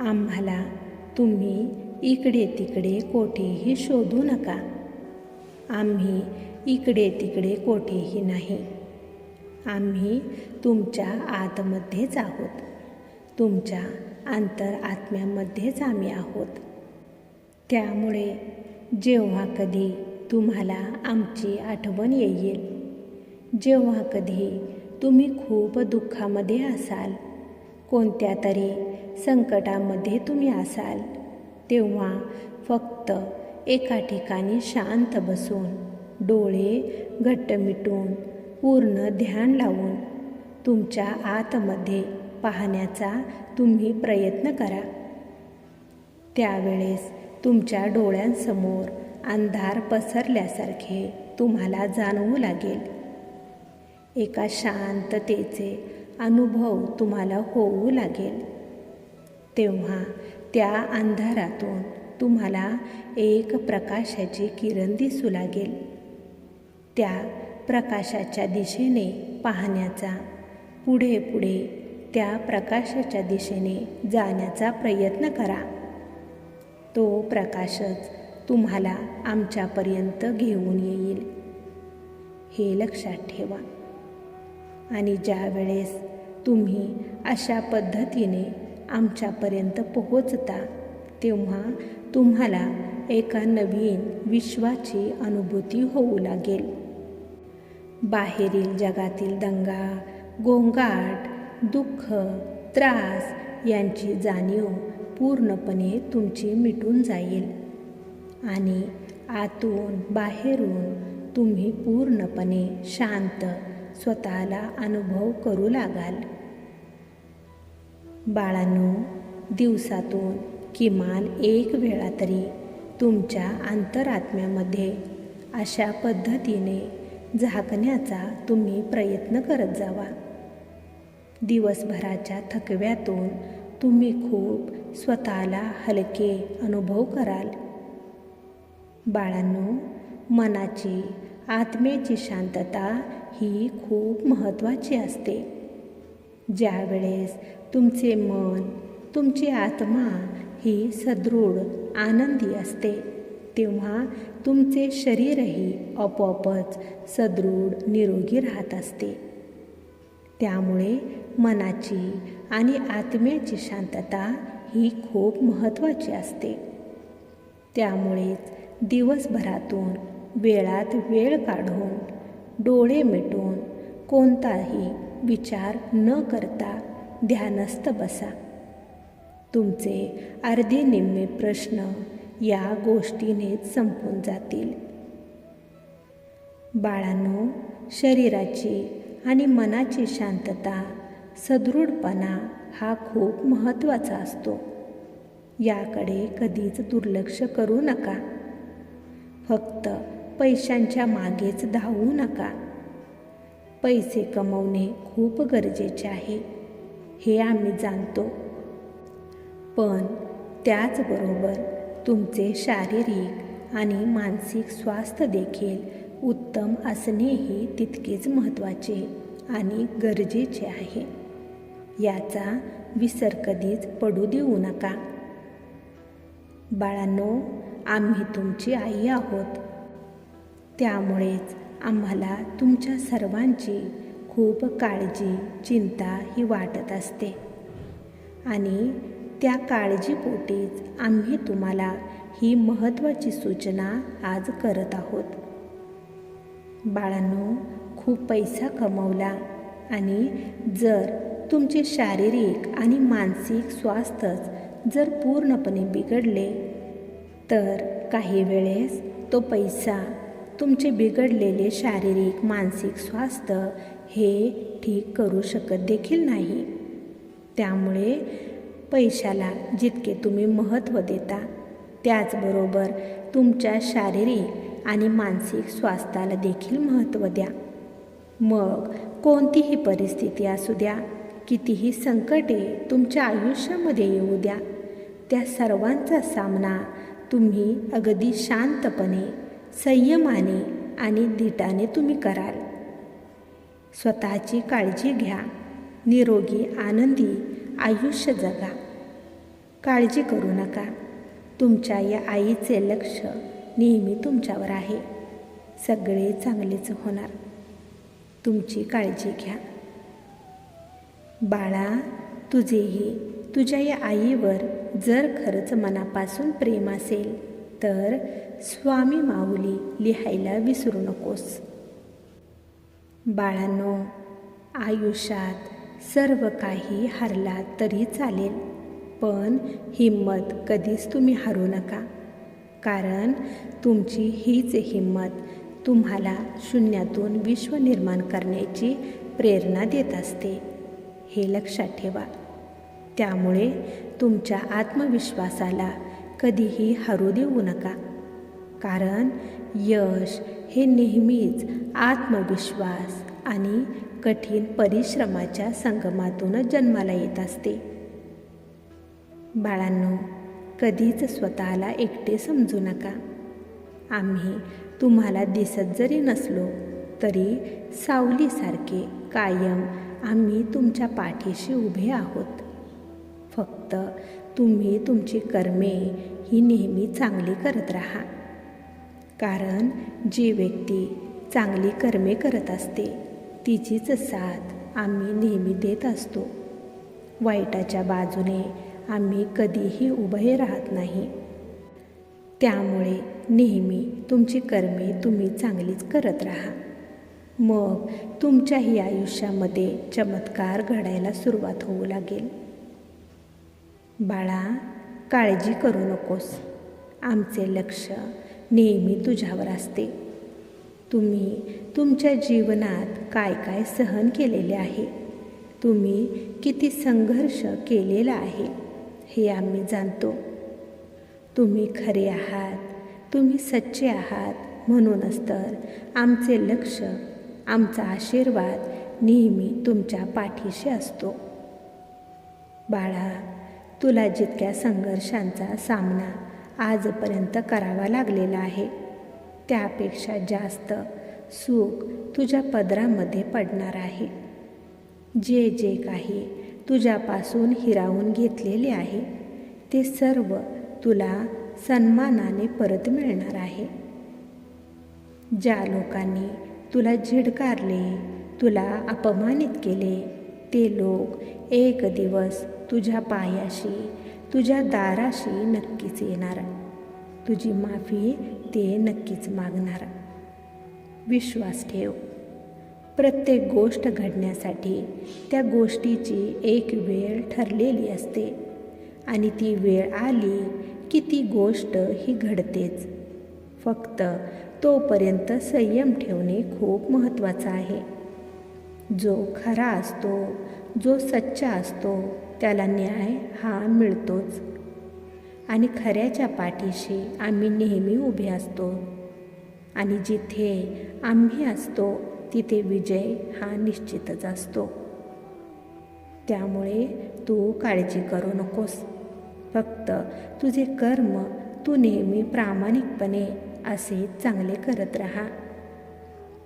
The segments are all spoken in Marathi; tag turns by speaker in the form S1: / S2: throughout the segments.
S1: आम्हाला तुम्ही इकडे तिकडे कोठेही शोधू नका. आम्ही इकडे तिकडे कोठेही नाही. आम्ही तुमच्या आतमध्येच आहोत. तुमच्या अंतर आत्म्यामध्येच आम्ही आहोत. त्यामुळे जेव्हा कधी तुम्हाला आमची आठवण येईल जेव्हा कधी तुम्ही खूप दुःखामध्ये असाल कोणत्या तरी संकटामध्ये तुम्ही असाल तेव्हा फक्त एका ठिकाणी शांत बसून डोळे घट्ट मिटून पूर्ण ध्यान लावून तुमच्या आतमध्ये पाहण्याचा तुम्ही प्रयत्न करा. त्यावेळेस तुमच्या डोळ्यांसमोर अंधार पसरल्यासारखे तुम्हाला जाणवू लागेल. एका शांततेचे अनुभव तुम्हाला होऊ लागेल. तेव्हा त्या अंधारातून तुम्हाला एक प्रकाशाची किरण दिसू लागेल. त्या प्रकाशाच्या दिशेने पाहण्याचा पुढे पुढे त्या प्रकाशाच्या दिशेने जाण्याचा प्रयत्न करा. तो प्रकाशच तुम्हाला आमच्यापर्यंत घेऊन येईल. हे लक्षात ठेवा. आणि ज्या वेळेस तुम्ही अशा पद्धतीने आमच्यापर्यंत पोहोचता तेव्हा तुम्हाला एका नवीन विश्वाची अनुभूती होऊ लागेल. बाहेरील जगातील दंगा गोंगाट दुःख त्रास यांची जाणीव पूर्णपणे तुमची मिटून जाईल आणि आतून बाहेरून तुम्ही पूर्णपणे शांत स्वतःला अनुभव करू लागाल. बाळांनो दिवसातून किमान एक वेळा तरी तुमच्या अंतरात्म्यामध्ये अशा पद्धतीने झाकण्याचा तुम्ही प्रयत्न करत जावा. दिवसभराच्या थकव्यातून तुम्ही खूप स्वतःला हलके अनुभव कराल. बाळांनो मनाची आत्म्याची शांतता ही खूप महत्त्वाची असते. ज्यावेळेस तुमचे मन तुमची आत्मा ही सदृढ आनंदी असते तेव्हा तुमचे शरीरही आपोआपच सदृढ निरोगी राहत असते. त्यामुळे मनाची आणि आत्म्याची शांतता ही खूप महत्त्वाची असते. त्यामुळेच दिवसभरातून वेळात वेळ काढून डोळे मिटून कोणताही विचार न करता ध्यानस्थ बसा. तुमचे अर्धे निम्मे प्रश्न या गोष्टीनेच संपून जातील. बाळांनो शरीराची आणि मनाची शांतता सदृढपणा हा खूप महत्त्वाचा असतो. याकडे कधीच दुर्लक्ष करू नका. फक्त पैशांच्या मागेच धावू नका. पैसे कमवणे खूप गरजेचे आहे. हे आम्ही जाणतो. पण त्याचबरोबर तुमचे शारीरिक आणि मानसिक स्वास्थ्य देखील उत्तम असणेही तितकेच महत्त्वाचे आणि गरजेचे आहे. याचा विसर कधीच पडू देऊ नका. बाळांनो आम्ही तुमची आई आहोत. त्यामुळेच आम्हाला तुमच्या सर्वांची खूप काळजी चिंता ही वाटत असते. आणि त्या काळजीपोटीच आम्ही तुम्हाला ही महत्त्वाची सूचना आज करत आहोत. बाळांनो खूप पैसा कमवला आणि जर तुमचे शारीरिक आणि मानसिक स्वास्थ्यच जर पूर्णपणे बिघडले तर काही वेळेस तो पैसा तुमचे बिघडलेले शारीरिक मानसिक स्वास्थ्य हे ठीक करू शकत देखील नाही. त्यामुळे पैशाला जितके तुम्ही महत्त्व देता त्याचबरोबर तुमच्या शारीरिक आणि मानसिक स्वास्थ्याला देखील महत्त्व द्या. मग कोणतीही परिस्थिती असू द्या कितीही संकटे तुमच्या आयुष्यामध्ये येऊ द्या त्या सर्वांचा सामना तुम्ही अगदी शांतपणे संयमाने आणि धीटाने तुम्ही कराल. स्वतःची काळजी घ्या. निरोगी आनंदी आयुष्य जगा. काळजी करू नका. तुमच्या या आईचे लक्ष नेहमी तुमच्यावर आहे. सगळे चांगलेच होणार. तुमची काळजी घ्या. बाळा तुझेही तुझ्या या आईवर जर खरंच मनापासून प्रेम असेल तर स्वामी माऊली लिहायला विसरू नकोस. बाळांनो आयुष्यात सर्व काही हरला तरी चालेल पण हिंमत कधीच तुम्ही हरू नका. कारण तुमची हीच हिंमत तुम्हाला शून्यातून विश्व निर्माण करण्याची प्रेरणा देत असते. हे लक्षात ठेवा. त्यामुळे तुमच्या आत्मविश्वासाला कधीही हरू देऊ नका. कारण यश हे नेहमीच आत्मविश्वास आणि कठीण परिश्रमाच्या संगमातूनच जन्माला येत असते. बाळांनो कधीच स्वतःला एकटे समजू नका. आम्ही तुम्हाला दिसत जरी नसलो तरी सावलीसारखे कायम आम्ही तुमच्या पाठीशी उभे आहोत. फक्त तुम्ही तुमची कर्मे ही नेहमी चांगली करत राहा. कारण जी व्यक्ती चांगली कर्मे करत असते तिचीच साथ आम्ही नेहमी देत असतो. वाईटाच्या बाजूने आम्ही कधीही उभे राहत नाही. त्यामुळे नेहमी तुमची कर्मे तुम्ही चांगलीच करत राहा. मग तुमच्याही आयुष्यामध्ये चमत्कार घडायला सुरुवात होऊ लागेल. बाळा काळजी करू नकोस. आमचे लक्ष नेहमी तुझ्यावर असते. तुम्ही तुमच्या जीवनात काय काय सहन केलेले आहे? तुम्ही किती संघर्ष केलेला आहे? हे आम्ही जाणतो. तुम्ही खरे आहात तुम्ही सच्चे आहात म्हणूनच तर आमचे लक्ष आमचा आशीर्वाद नेहमी तुमच्या पाठीशी असतो. बाळा तुला जितक्या संघर्षांचा सामना आजपर्यंत करावा लागलेला आहे. त्यापेक्षा जास्त सुख तुझ्या पदरामध्ये पडणार आहे. जे जे काही तुझ्यापासून हिरावून घेतलेले आहे ते सर्व तुला सन्मानाने परत मिळणार आहे. ज्या लोकांनी तुला झिडकारले तुला अपमानित केले ते लोक एक दिवस तुझ्या पायाशी तुझ्या दाराशी नक्कीच येणार. तुझी माफी ते नक्कीच मागणार. विश्वास ठेव. प्रत्येक गोष्ट घडण्यासाठी त्या गोष्टीची एक वेळ ठरलेली असते आणि ती वेळ आली की ती गोष्ट ही घडतेच. फक्त तोपर्यंत संयम ठेवणे खूप महत्त्वाचं आहे. जो खरा असतो जो सच्चा असतो त्याला न्याय हा मिळतोच. आणि खऱ्याच्या पाठीशी आम्ही नेहमी उभे असतो. आणि जिथे आम्ही असतो तिथे विजय हा निश्चितच असतो. त्यामुळे तू काळजी करू नकोस. फक्त तुझे कर्म तू नेहमी प्रामाणिकपणे असे चांगले करत राहा.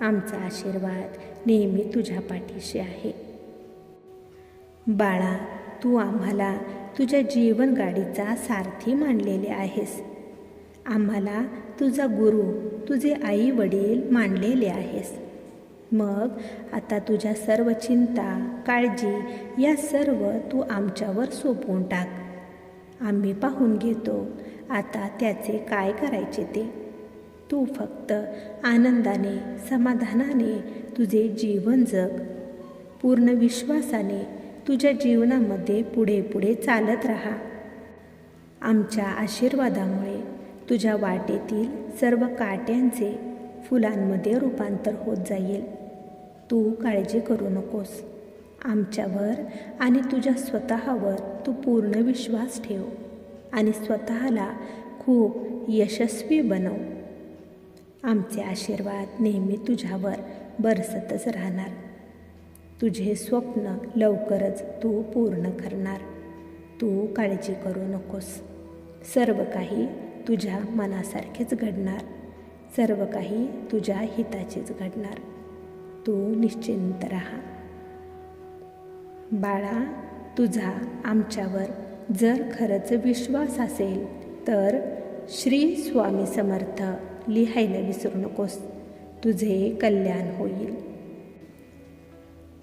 S1: आमचा आशीर्वाद नेहमी तुझ्या पाठीशी आहे. बाळा तू आम्हाला तुझ्या जीवनगाडीचा सारथी मानलेले आहेस. आम्हाला तुझा गुरु तुझे आई वडील मानलेले आहेस. मग आता तुझ्या सर्व चिंता काळजी या सर्व तू आमच्यावर सोपवून टाक. आम्ही पाहून घेतो आता त्याचे काय करायचे ते. तू फक्त आनंदाने समाधानाने तुझे जीवन जग. पूर्ण विश्वासाने तुझ्या जीवनामध्ये पुढे पुढे चालत राहा. आमच्या आशीर्वादामुळे तुझ्या वाटेतील सर्व काट्यांचे फुलांमध्ये रूपांतर होत जाईल. तू काळजी करू नकोस. आमच्यावर आणि तुझ्या स्वतःवर तू पूर्ण विश्वास ठेव आणि स्वतःला खूप यशस्वी बनव. आमचे आशीर्वाद नेहमी तुझ्यावर बरसतच राहणार. तुझे स्वप्न लवकरच तू पूर्ण करणार. तू काळजी करू नकोस. सर्व काही तुझ्या मनासारखेच घडणार. सर्व काही तुझ्या हिताचेच घडणार. तू निश्चिंत राहा. बाळा तुझा आमच्यावर जर खरंच विश्वास असेल तर श्री स्वामी समर्थ लिहायला विसरू नकोस. तुझे कल्याण होईल.